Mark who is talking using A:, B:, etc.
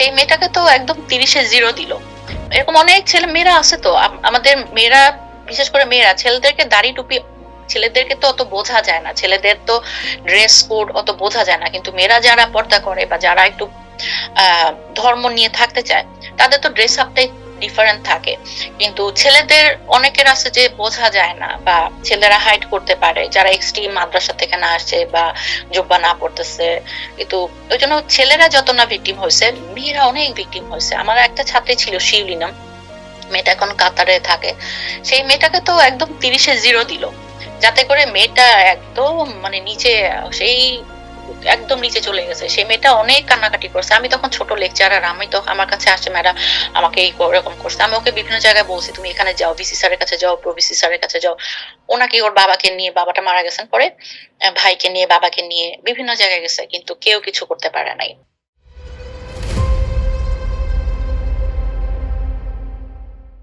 A: সেই মেয়েটাকে তো একদম তিরিশে জিরো দিল। এরকম অনেক ছেলে মেয়েরা আছে তো আমাদের মেয়েরা, বিশেষ করে মেয়েরা, ছেলেদেরকে দাড়ি টুপি, ছেলেদেরকে তো অত বোঝা যায় না, ছেলেদের তো ড্রেস কোড অত বোঝা যায় না, কিন্তু মেয়েরা যারা পর্দা করে বা যারা একটু ধর্ম নিয়ে থাকতে চায়, তাদের তো ড্রেস আপটাই ডিফারেন্ট থাকে। কিন্তু ছেলেদের অনেকের আছে যে বোঝা যায় না বা ছেলেরা হাইড করতে পারে, যারা এক্সট্রিম মাদ্রাসা থেকে না আসছে বা জুব্বা না পড়তেছে। কিন্তু ওই জন্য ছেলেরা যত না ভিকটিম হয়েছে, মেয়েরা অনেক ভিকটিম হয়েছে। আমার একটা ছাত্রী ছিল, শিউলিনা। মেয়েটা এখন কাতারে থাকে। সেই মেয়েটাকে তো একদম তিরিশে জিরো দিল। যাতে করে মেয়েটা একদম মানে নিচে সেই একদম নিচে চলে গেছে। সেই মেয়েটা অনেক কান্নাকাটি করছে। আমি তখন ছোট লেকচারার আমি তো আমার কাছে আসছে ম্যাডাম, আমাকে এই এরকম করছে। আমি ওকে বিভিন্ন জায়গায় বলছি, তুমি এখানে যাও ভিসি স্যারের কাছে যাও প্রভিসি স্যারের কাছে যাও। ওনাকে, ওর বাবাকে নিয়ে, বাবাটা মারা গেছেন পরে ভাইকে নিয়ে, বাবাকে নিয়ে বিভিন্ন জায়গায় গেছে, কিন্তু কেউ কিছু করতে পারে নাই।